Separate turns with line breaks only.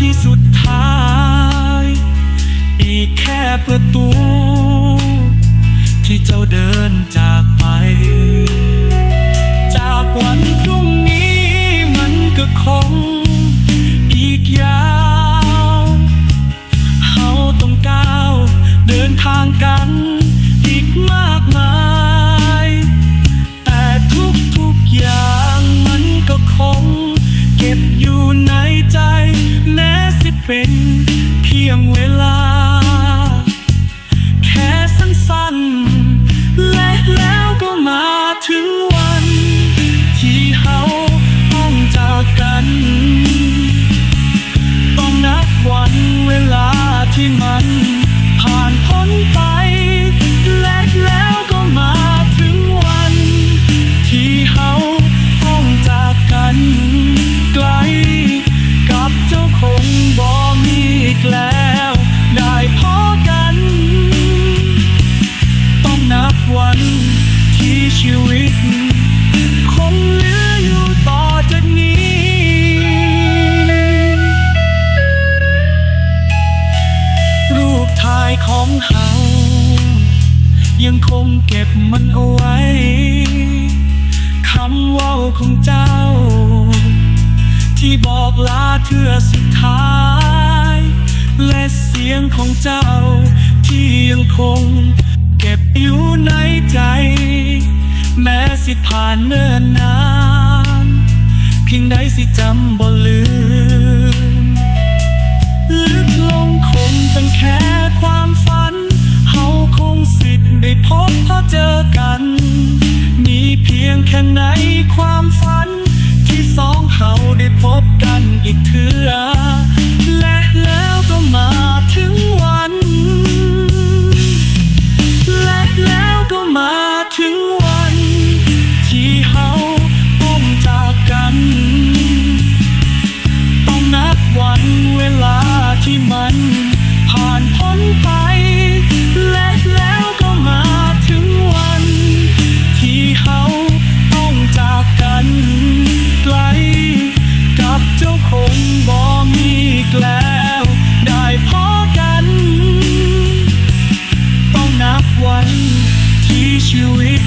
ที่สุดท้าย อีกแค่ประตู ที่เจ้าเดินจาก ยงเวลา เฮายังคงเก็บมันเอาไว้ คำว่าของเจ้า ที่บอกลาเธอสุดท้าย และเสียงของเจ้า ที่ยังคงเก็บอยู่ในใจ แม้สิผ่านเนิ่นนาน เพียงใดสิจำบ่ลืมลึกลงคงเป็นแค่ พบพอเจอกัน มีเพียงแค่ในความฝัน ที่สองเฮาได้พบกันอีกเถื่อ ผมมองอีกแล้ว ได้พอกัน ต้องนับวันที่ชีวิต